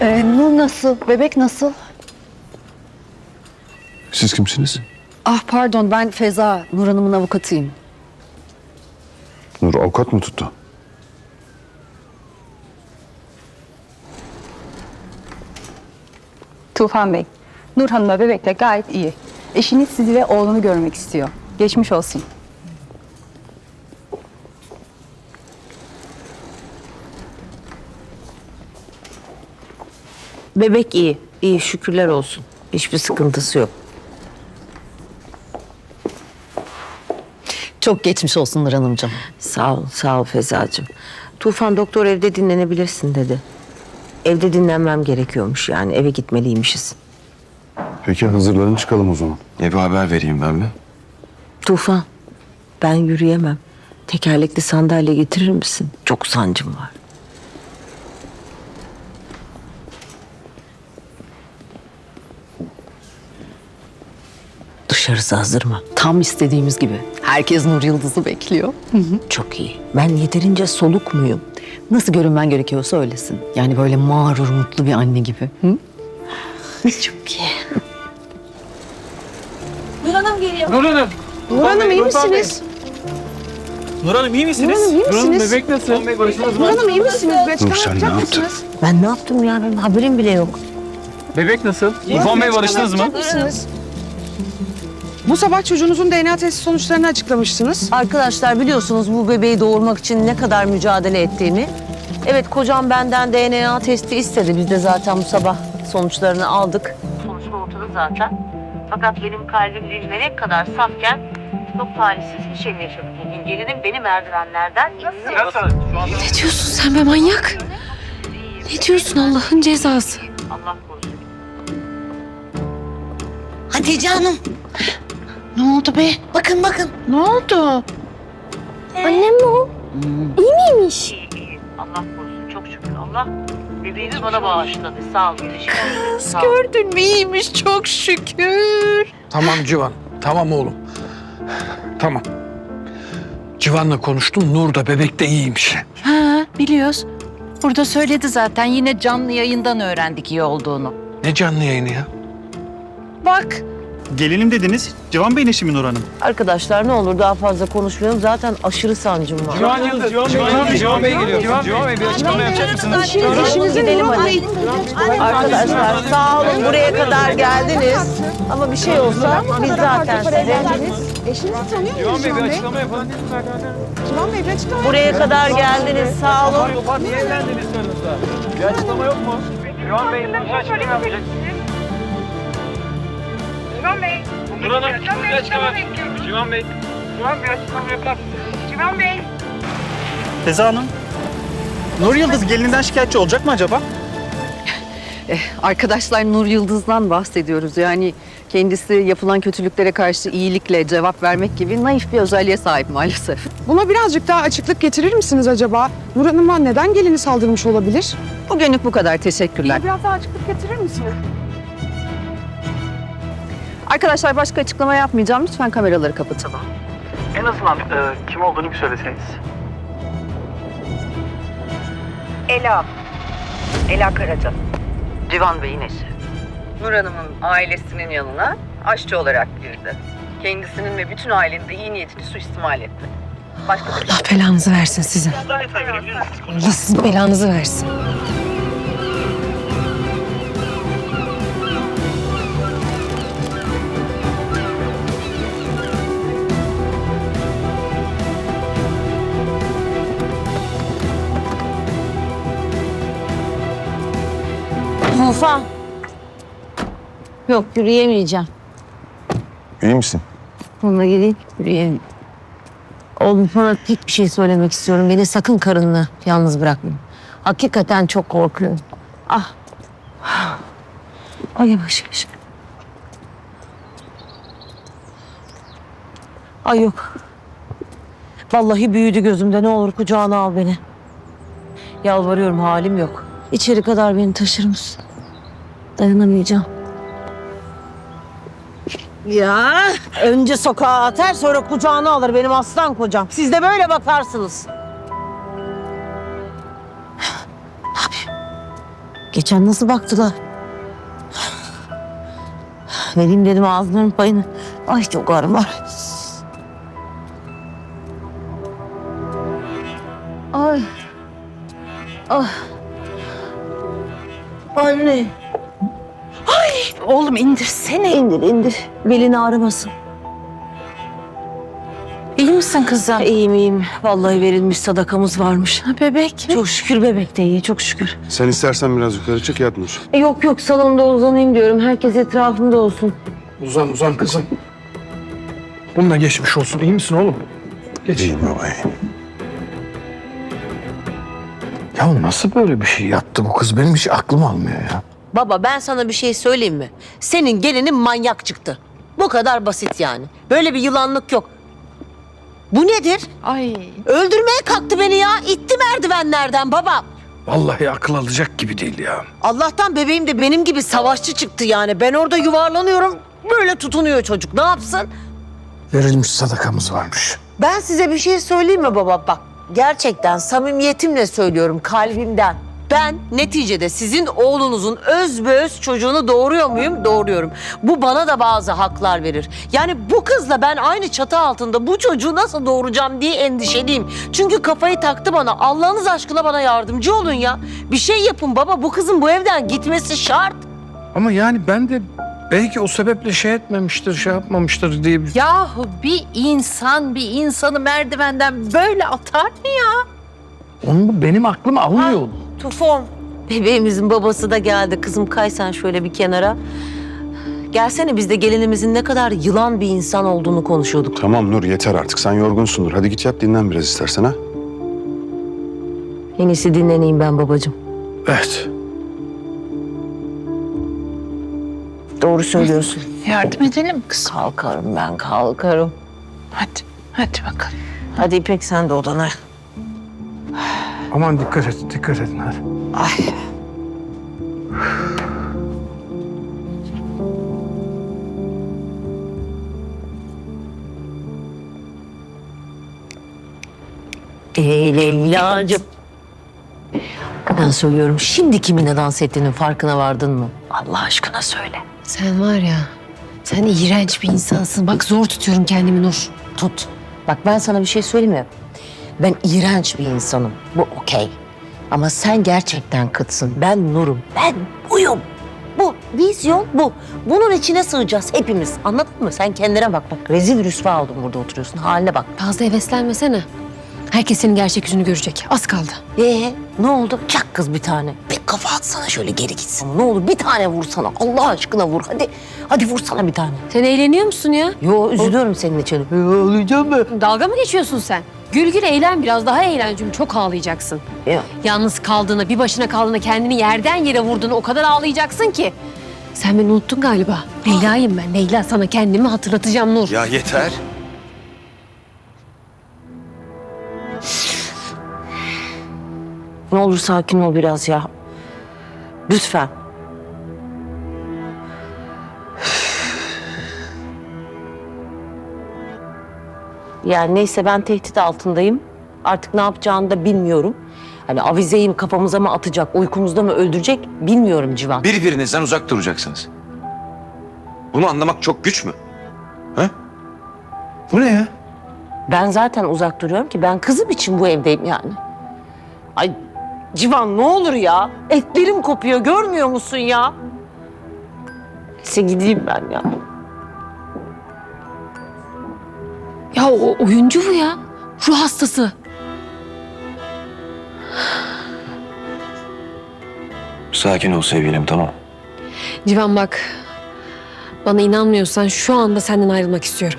Ee, Nur nasıl? Bebek nasıl? Siz kimsiniz? Ah pardon ben Feza, Nur Hanım'ın avukatıyım. Nur avukat mı tuttu? Tufan Bey, Nur Hanım'la bebekle gayet iyi. Eşiniz sizi ve oğlunu görmek istiyor. Geçmiş olsun. Bebek iyi. iyi şükürler olsun. Hiçbir sıkıntısı yok. Çok geçmiş olsun Nur Hanımcığım. Sağ ol, sağ ol Fezacığım. Tufan doktor evde dinlenebilirsin dedi. Evde dinlenmem gerekiyormuş yani. Eve gitmeliymişiz. Peki hazırlanın çıkalım o zaman. Eve haber vereyim ben mi? Tufan, ben yürüyemem. Tekerlekli sandalye getirir misin? Çok sancım var. Dışarısı hazır mı? Tam istediğimiz gibi. Herkes Nur Yıldız'ı bekliyor. Çok iyi. Ben yeterince soluk muyum? Nasıl görünmen gerekiyorsa öylesin. Yani böyle mağrur, mutlu bir anne gibi. Hı? Çok iyi. Nur Hanım iyi misiniz? Nur Hanım iyi misiniz? Nur Hanım iyi misiniz? bebek nasıl? Nur Hanım iyi misiniz? Bir Nur sen ne yapacak yaptın? mısınız? Ben ne yaptım ya? Benim haberim bile yok. Bebek nasıl? Tufan Bey barıştınız mı? Yapacak mısınız? Bu sabah çocuğunuzun DNA testi sonuçlarını açıklamışsınız. Arkadaşlar biliyorsunuz bu bebeği doğurmak için ne kadar mücadele ettiğimi. Evet kocam benden DNA testi istedi. Biz de zaten bu sabah sonuçlarını aldık. Sonuçta ortada zaten. Fakat benim kalbim melek kadar safken çok talihsiz bir şey yaşadık bugün. Gelinim beni merdivenlerden itti. Ne diyorsun sen be manyak? Ne diyorsun Allah'ın cezası? Allah korusun. Hatice Hanım. Ne oldu be? Bakın bakın. Ne oldu? Annem mi o? İyi miymiş? İyi iyi. Allah korusun çok şükür. Allah bebeğini bana bağışladı. Sağ ol. Teşekkür ederim. Sağ ol. Gördün mü iyiymiş çok şükür. Tamam Civan. Tamam oğlum. Tamam. Civan'la konuştum. Nur da bebek de iyiymiş. Ha biliyoruz. Burada söyledi zaten yine canlı yayından öğrendik iyi olduğunu. Ne canlı yayını ya? Bak Gelinim dediniz. Civan Bey'in eşi mi Nur Hanım? Arkadaşlar ne olur daha fazla konuşmayalım. Zaten aşırı sancım var. Civan Yıldız, Civan Bey, Civan Bey geliyor. Civan Bey bir açıklama yapacak mısınız? Eşinizin gidelim hadi. Arkadaşlar sağ olun buraya kadar geldiniz. Ama bir şey olsa biz zaten size Eşinizi tanıyor Civan muyuz Bey bir Civan Bey? açıklama yapalım. Civan Bey bir açıklama buraya kadar geldiniz sağ olun. Niye evlendiniz? Bir açıklama yok mu? Civan Bey bir açıklama yapacak. Civan Bey. Nur Hanım Civan bir Bey açıklama. açıklama bekliyoruz. Civan Bey. Civan Bey açıklama yapar mısınız? Civan Bey. Feza Hanım. Nur Yıldız gelininden şikayetçi olacak mı acaba? Arkadaşlar Nur Yıldız'dan bahsediyoruz. Yani kendisi yapılan kötülüklere karşı iyilikle cevap vermek gibi naif bir özelliğe sahip maalesef. Buna birazcık daha açıklık getirir misiniz acaba? Nur Hanım'a neden gelini saldırmış olabilir? Bugünlük bu kadar. Teşekkürler. Biraz daha açıklık getirir misiniz? Arkadaşlar başka açıklama yapmayacağım. Lütfen kameraları kapatalım. En azından e, kim olduğunu bir söyleseniz. Ela. Ela Karaca. Civan Bey'in eşi. Nur Hanım'ın ailesinin yanına aşçı olarak girdi. Kendisinin ve bütün ailenin de iyi niyetini suistimal etti. Başka şey. Allah belanızı versin sizin. Allah sizin belanızı versin. Tufan. Yok yürüyemeyeceğim. İyi misin? Onunla geleyim yürüyemeyeceğim. Oğlum sana tek bir şey söylemek istiyorum. Beni sakın karınla yalnız bırakma. Hakikaten çok korkuyorum. Ah. Ay yavaş yavaş. Ay yok. Vallahi büyüdü gözümde. Ne olur kucağına al beni. Yalvarıyorum halim yok. İçeri kadar beni taşır mısın? Dayanamayacağım. Ya önce sokağa atar sonra kucağına alır benim aslan kocam. Siz de böyle bakarsınız. Geçen nasıl baktılar? Vereyim dedim ağzının payını. Ay çok ağrım var. Ay. Ah. Anne. Oğlum indirsene. İndir indir. Belini ağrımasın. İyi misin kızım? İyiyim iyiyim. Vallahi verilmiş sadakamız varmış. Ha, bebek. Çok şükür bebek de iyi çok şükür. Sen istersen biraz yukarı çık yat Nur. E, yok yok salonda uzanayım diyorum. Herkes etrafımda olsun. Uzan uzan kızım. Bununla geçmiş olsun. İyi misin oğlum? Geç. İyiyim baba iyiyim. Ya nasıl böyle bir şey yaptı bu kız? Benim hiç aklım almıyor ya. Baba ben sana bir şey söyleyeyim mi? Senin gelinin manyak çıktı. Bu kadar basit yani. Böyle bir yılanlık yok. Bu nedir? Ay. Öldürmeye kalktı beni ya. İtti merdivenlerden baba. Vallahi akıl alacak gibi değil ya. Allah'tan bebeğim de benim gibi savaşçı çıktı yani. Ben orada yuvarlanıyorum. Böyle tutunuyor çocuk. Ne yapsın? Verilmiş sadakamız varmış. Ben size bir şey söyleyeyim mi baba? Bak gerçekten samimiyetimle söylüyorum kalbimden. Ben neticede sizin oğlunuzun öz be öz çocuğunu doğuruyor muyum? Doğuruyorum. Bu bana da bazı haklar verir. Yani bu kızla ben aynı çatı altında bu çocuğu nasıl doğuracağım diye endişeliyim. Çünkü kafayı taktı bana. Allah'ınız aşkına bana yardımcı olun ya. Bir şey yapın baba. Bu kızın bu evden gitmesi şart. Ama yani ben de belki o sebeple şey etmemiştir, şey yapmamıştır diye bir... Yahu bir insan bir insanı merdivenden böyle atar mı ya? Onu benim aklım almıyor. Tufon. Bebeğimizin babası da geldi. Kızım kay sen şöyle bir kenara. Gelsene biz de gelinimizin ne kadar yılan bir insan olduğunu konuşuyorduk. Tamam Nur yeter artık. Sen yorgunsundur. Hadi git yat dinlen biraz istersen ha. En iyisi dinleneyim ben babacığım. Evet. Doğru söylüyorsun. Yardım edelim mi kızım? Kalkarım ben kalkarım. Hadi. Hadi bakalım. Hadi İpek sen de odana. Aman dikkat et, dikkat edin hadi. Ay. Ey Leyla'cığım. Ben söylüyorum şimdi kiminle dans ettiğinin farkına vardın mı? Allah aşkına söyle. Sen var ya, sen iğrenç bir insansın. Bak zor tutuyorum kendimi Nur. Tut. Bak ben sana bir şey söyleyeyim mi? Ben iğrenç bir insanım. Bu okey. Ama sen gerçekten kıtsın. Ben Nur'um. Ben buyum. Bu vizyon bu. Bunun içine sığacağız hepimiz. Anladın mı? Sen kendine bak bak. Rezil rüsva oldun burada oturuyorsun. Haline bak. Fazla heveslenmesene. Herkes senin gerçek yüzünü görecek. Az kaldı. Ee ne oldu? Çak kız bir tane. Bir kafa atsana şöyle geri gitsin. Ama ne olur bir tane vursana. Allah aşkına vur. Hadi hadi vursana bir tane. Sen eğleniyor musun ya? Yo üzülüyorum senin için. Ağlayacağım mı? Dalga mı geçiyorsun sen? Gül gül eğlen biraz daha eğlen çünkü çok ağlayacaksın. Ya. Yalnız kaldığına, bir başına kaldığına kendini yerden yere vurduğuna o kadar ağlayacaksın ki. Sen beni unuttun galiba. Leyla'yım ben. Leyla sana kendimi hatırlatacağım Nur. Ya yeter. Ne olur sakin ol biraz ya. Lütfen. Yani neyse ben tehdit altındayım. Artık ne yapacağını da bilmiyorum. Hani avizeyi mi kafamıza mı atacak, uykumuzda mı öldürecek bilmiyorum Civan. Birbirinizden uzak duracaksınız. Bunu anlamak çok güç mü? Bu ne ya? Ben zaten uzak duruyorum ki ben kızım için bu evdeyim yani. Ay Civan ne olur ya. Etlerim kopuyor görmüyor musun ya? Neyse gideyim ben ya. Ya o oyuncu bu ya. Ruh hastası. Sakin ol sevgilim tamam. Civan bak. Bana inanmıyorsan şu anda senden ayrılmak istiyorum.